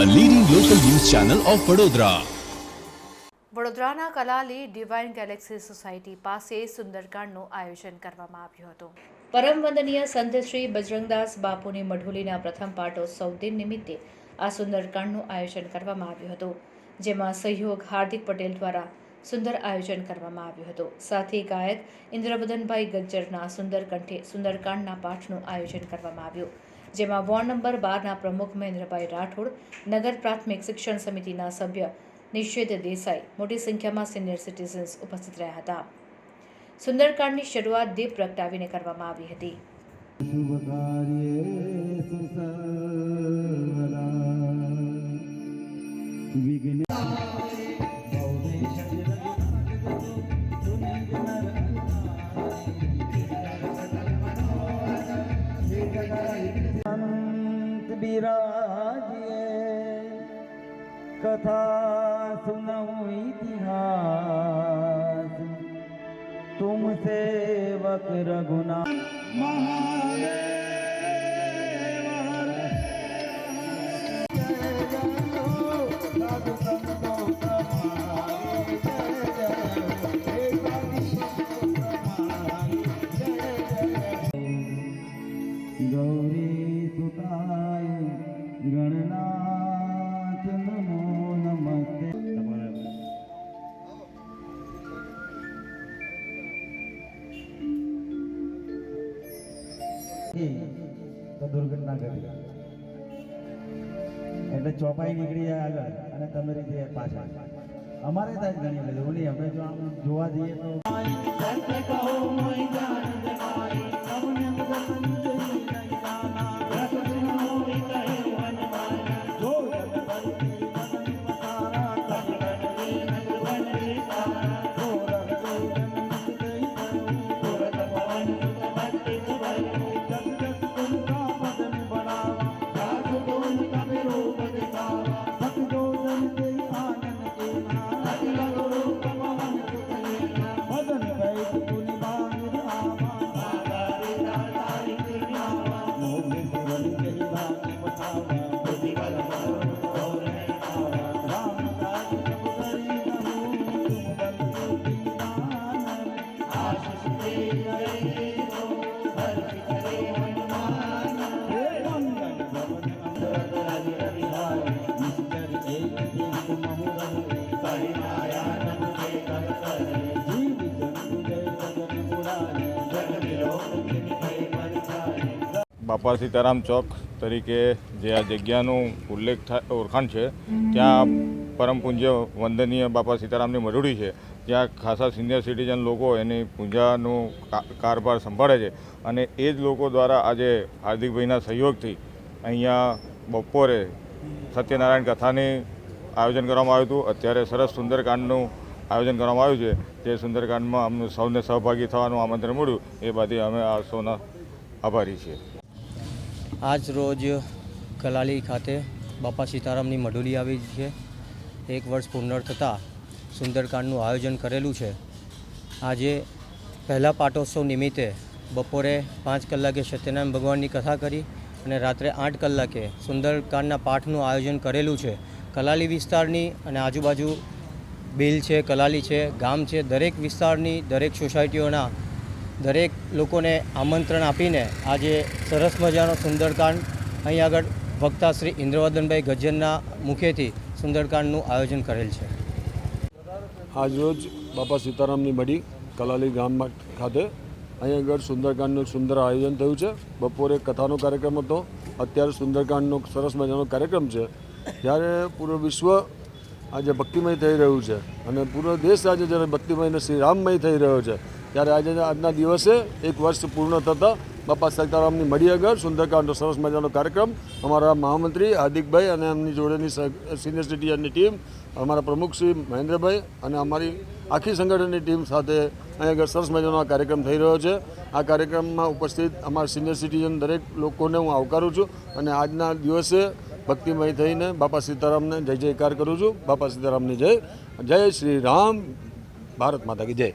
Channel of Vadodara વડોદરાના Kalali divine Galaxy society પાસે સુંદરકાંડનું આયોજન કરવામાં આવ્યું હતું. પરમ વંદનીય સંત શ્રી બજરંગદાસ બાપુની મઢુલીના પ્રથમ પાટોત્સવ દિન નિમિત્તે આ સુંદરકાંડનું આયોજન કરવામાં આવ્યું હતું જેમાં સહયોગ હાર્દિક પટેલ દ્વારા સુંદર આયોજન કરવામાં આવ્યું હતું. સાથે ગાયક ઇન્દ્રવદનભાઈ ગજ્જરના સુંદર કંઠે સુંદરકાંડના પાઠનું આયોજન કરવામાં આવ્યું. જેમાં વોર્ડ નંબર બારના પ્રમુખ મહેન્દ્રભાઈ રાઠોડ, નગર પ્રાથમિક શિક્ષણ સમિતિના સભ્ય નિશ્ચિત દેસાઈ, મોટી સંખ્યામાં સિનિયર સિટીઝન્સ ઉપસ્થિત રહ્યા હતા. સુંદરકાંડની શરૂઆત દીપ પ્રગટાવીને કરવામાં આવી હતી. વિઘ્ન બિરાજે કથા સુનવું ઇતિહાસ. તુમ સેવક રઘુનાથ. મહાદેવ. તો દુર્ઘટના ઘટી. એટલે ચોપાઈ નીકળી જાય આગળ અને તમે રીતે પાછળ અમારે ત્યાં જ ગણી લીધું અમે જો આમ જોવા જઈએ તો બાપા સીતારામ ચોક તરીકે જે આ જગ્યાનું ઉલ્લેખ થાય ઓળખાણ છે ત્યાં પરમ પૂજ્ય વંદનીય બાપા સીતારામની મઢુડી છે. ત્યાં ખાસા સિનિયર સિટીઝન લોકો એની પૂજાનું કારભાર સંભાળે છે અને એ જ લોકો દ્વારા આજે હાર્દિકભાઈના સહયોગથી અહીંયા બપોરે સત્યનારાયણ કથાની આયોજન કરવામાં આવ્યું હતું. અત્યારે સરસ સુંદરકાંડનું આયોજન કરવામાં આવ્યું છે. જે સુંદરકાંડમાં અમને સૌને સહભાગી થવાનું આમંત્રણ મળ્યું. એ બાદ અમે આ સૌના આભારી છીએ. આજ રોજ કલાલી ખાતે બાપા સીતારામની મઢુલી આવી છે. એક વર્ષ પૂર્ણ થતાં સુંદરકાંડનું આયોજન કરેલું છે. આજે પહેલા પાટોત્સવ નિમિત્તે બપોરે પાંચ કલાકે સત્યનારાયણ ભગવાનની કથા કરી અને રાત્રે આઠ કલાકે સુંદરકાંડના પાઠનું આયોજન કરેલું છે. કલાલી વિસ્તારની અને આજુબાજુ બિલ છે, કલાલી છે, ગામ છે, દરેક વિસ્તારની દરેક સોસાયટીઓના દરેક લોકોને આમંત્રણ આપીને આજે સરસ મજાનો સુંદરકાંડ અહીં આગળ વક્તા શ્રી ઇન્દ્રવર્ધનભાઈ ગજનના મુખેથી સુંદરકાંડનું આયોજન કરેલ છે. આજરોજ બાપા સીતારામની મઢી કલાલી ગામમાં ખાતે અહીં આગળ સુંદરકાંડનું સુંદર આયોજન થયું છે. બપોરે કથાનો કાર્યક્રમ હતો. અત્યારે સુંદરકાંડનો સરસ મજાનો કાર્યક્રમ છે. જ્યારે પૂરો વિશ્વ આજે ભક્તિમય થઈ રહ્યું છે. અને પૂરો દેશ આજે જ્યારે ભક્તિમય શ્રી રામમય થઈ રહ્યો છે. ત્યારે આજે આજના દિવસે એક વર્ષ પૂર્ણ થતાં બાપા સીતારામની મળી આગળ સુંદરકાંડનો સરસ મજાનો કાર્યક્રમ અમારા મહામંત્રી હાર્દિકભાઈ અને એમની જોડેની સિનિયર સિટીઝનની ટીમ અમારા પ્રમુખ શ્રી મહેન્દ્રભાઈ અને અમારી આખી સંગઠનની ટીમ સાથે અહીં આગળ સરસ મજાનો કાર્યક્રમ થઈ રહ્યો છે. આ કાર્યક્રમમાં ઉપસ્થિત અમારા સિનિયર સિટીઝન દરેક લોકોને હું આવકારું છું અને આજના દિવસે ભક્તિમય થઈને બાપા સીતારામને જય જયકાર કરું છું. બાપા સીતારામની જય. જય શ્રી રામ. ભારત માતા કી જય.